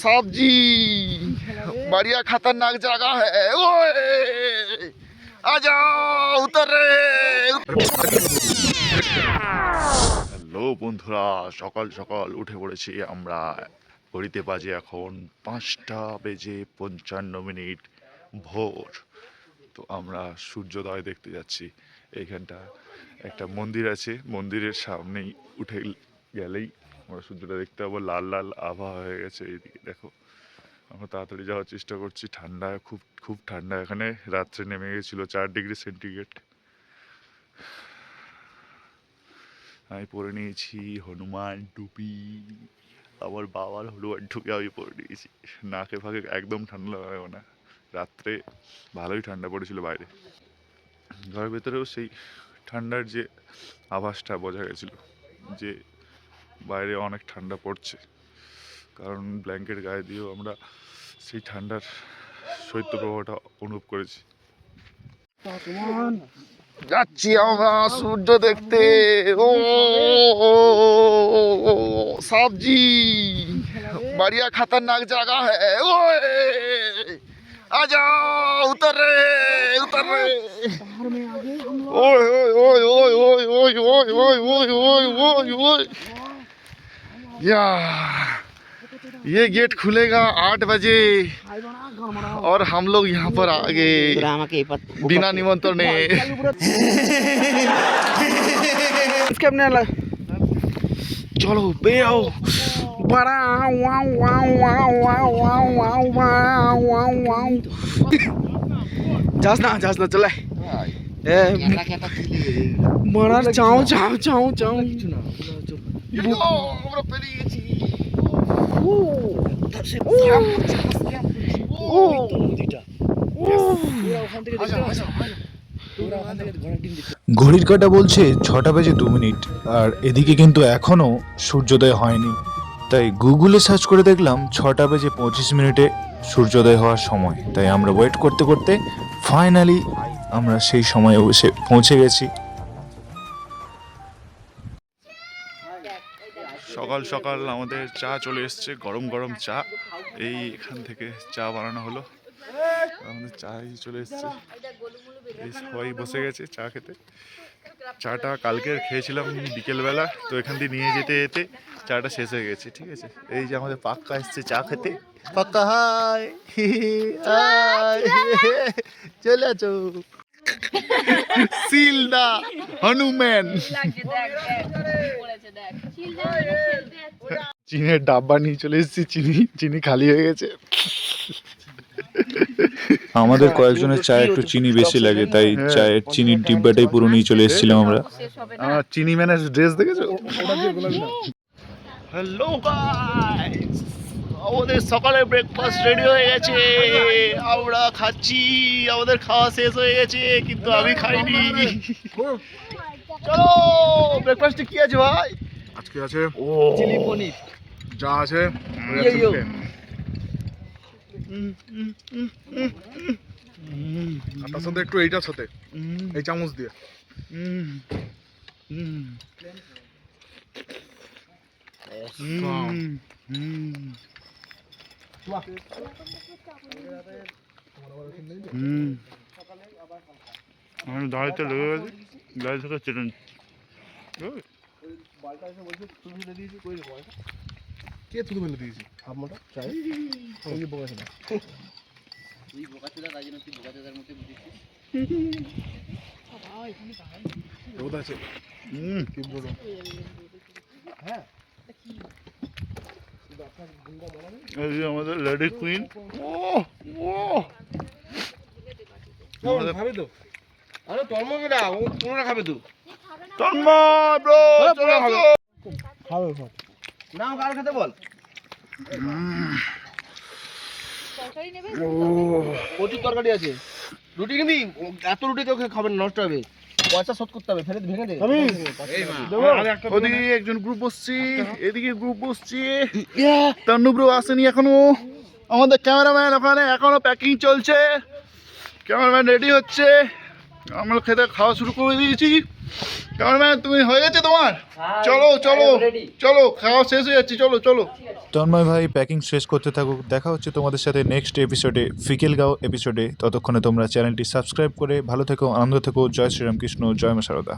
साहब जी बढ़िया खतरनाक जगह है ओए आ जाओ उतर रे হ্যালো বন্ধুরা সকাল সকাল উঠে পড়েছি আমরা ঘড়িতে বাজে এখন পাঁচটা বেজে পঞ্চান্ন মিনিট ভোর তো আমরা সূর্যোদয় দেখতে যাচ্ছি এইখানটা একটা মন্দির আছে মন্দিরের সামনেই উঠে গেলেই আমরা সূর্যটা দেখতে পাবো লাল লাল আবহাওয়া হয়ে গেছে এইদিকে, দেখো। আমরা তাড়াতাড়ি যাওয়ার চেষ্টা করছি, ঠান্ডা, খুব খুব ঠান্ডা। এখানে রাত্রে নেমে গেছিল চার ডিগ্রি সেন্টিগ্রেড। আমি পরে নিয়েছি হনুমান টুপি আমার বাবার হনুমান টুপি আমি পরে নিয়েছি। নাকে ফাঁকে একদম ঠান্ডা লাগাবে না। রাত্রে ভালোই ঠান্ডা পড়েছিল বাইরে। ঘরের ভেতরেও সেই ঠান্ডার যে আভাসটা বোঝা গেছিল, যে বাইরে অনেক ঠান্ডা পড়ছে কারণ ব্ল্যাঙ্কেট গায়ে দিয়েও আমরা সেই ঠান্ডার শৈত্যপ্রবাহটা অনুভব করেছি যাচ্ছি আমরা সূর্য দেখতে ও সবজি বাড়িয়া খাতারনাক জায়গা হ্যাঁ ও আজা উতর রে উতর রে ওই ওই ওই ওই ওই ওই ওই ওই ওই ওই ওই या ये गेट खुलेगा आठ बजे और हम लोग यहाँ पर आ गए बिना निमंत्रण चलो बे आओ बड़ा वाओ ना जास ना चले ए मरार चाओ चाऊ चाओ चाओ ঘড়ির কাটা বলছে ছটা বেজে দু মিনিট আর এদিকে কিন্তু এখনও সূর্যোদয় হয়নি। তাই গুগলে সার্চ করে দেখলাম ছটা বেজে পঁচিশ মিনিটে সূর্যোদয় হওয়ার সময়। তাই আমরা ওয়েট করতে করতে ফাইনালি আমরা সেই সময়ে এসে পৌঁছে গেছি। সকাল সকাল আমাদের চা চলে এসছে, গরম গরম চা। এই এখান থেকে চা বানানো হলো। আমাদের চাই চলে এসছে। সবাই বসে গেছে চা খেতে। চাটা কালকের খেয়েছিলাম বিকেলবেলা, তো এখান দিয়ে নিয়ে যেতে যেতে চাটা শেষ হয়ে গেছে, ঠিক আছে? এই যে আমাদের পাক্কা এসছে চা খেতে। পাক্কা, হাই হাই চলে আছো। সিলদা হনুম্যান চিনের ডাব্বা নিয়ে চলে এসেছি চিনি চিনি খালি হয়ে গেছে। আমাদের কয়েকজনের চায়ে একটু চিনি বেশি লাগে তাই চায়ের চিনির ডিব্বাটাই পুরো নিয়ে চলে এসেছিলাম আমরা। চিনি ম্যানের ড্রেস দেখেছ? হ্যালো গাইস আমাদের সকালে ব্রেকফাস্ট রেডি হয়ে গেছে। আমরা খাচ্ছি আমাদের খাওয়া শেষ হয়ে গেছে কিন্তু আমি খাইনি। চলো ব্রেকফাস্টে কি আছে ভাই? আজকে আছে ও। চিলি পনির। যা আছে ইয়ো, ইয়ো। আর তার সাথে একটু এইটার সাথে এই চামচ দিয়ে। আমি দাঁড়িয়ে লেগে গেছে গাড়ি থেকে বলটা এসে বলছে তুই ফেলে দিয়েছি কই রে বলটা কে তুমি ফেলে দিয়েছি আম্মাটা চাই। ওই বোকা ছিল। তুই বোকা ছিল তাই জন্য তুই বোকা দাদার মতো বুঝেছিস রোদ আছে। হুম কি বলো হ্যাঁ। আমাদের লেডি কুইন ও ও আমাদের ভাবে তো। আরে ও কোনটা খাবে তন্ময় ব্রো চলে আসো। খাবে না কার খেতে বল। তরকারি নেবে? প্রচুর তরকারি আছে। রুটি নিবি এত রুটি তো খাবেন নষ্ট হবে। পয়সা শোধ করতে হবে ফেলে ভেঙে দে। ওদিকে একজন গ্রুপ বসছি এদিকে গ্রুপ বসছি। তন্নু ব্রো আসেনি এখনও। আমাদের ক্যামেরাম্যান ওখানে এখনও প্যাকিং চলছে। ক্যামেরাম্যান রেডি হচ্ছে। আমরা খেতে খাওয়া শুরু করে দিয়েছি। ক্যামেরাম্যান তুমি হয়ে গেছে তোমার? চলো চলো চলো খাওয়া শেষ হয়ে যাচ্ছে চলো চলো। তন্ময় ভাই প্যাকিং শেষ করতে থাকুক। দেখা হচ্ছে তোমাদের সাথে নেক্সট এপিসোডে ফিকেলগাঁও এপিসোডে ততক্ষণে তোমরা চ্যানেলটি সাবস্ক্রাইব করে ভালো থেকো আনন্দ থেকো। জয় শ্রীরামকৃষ্ণ জয় মা সারদা।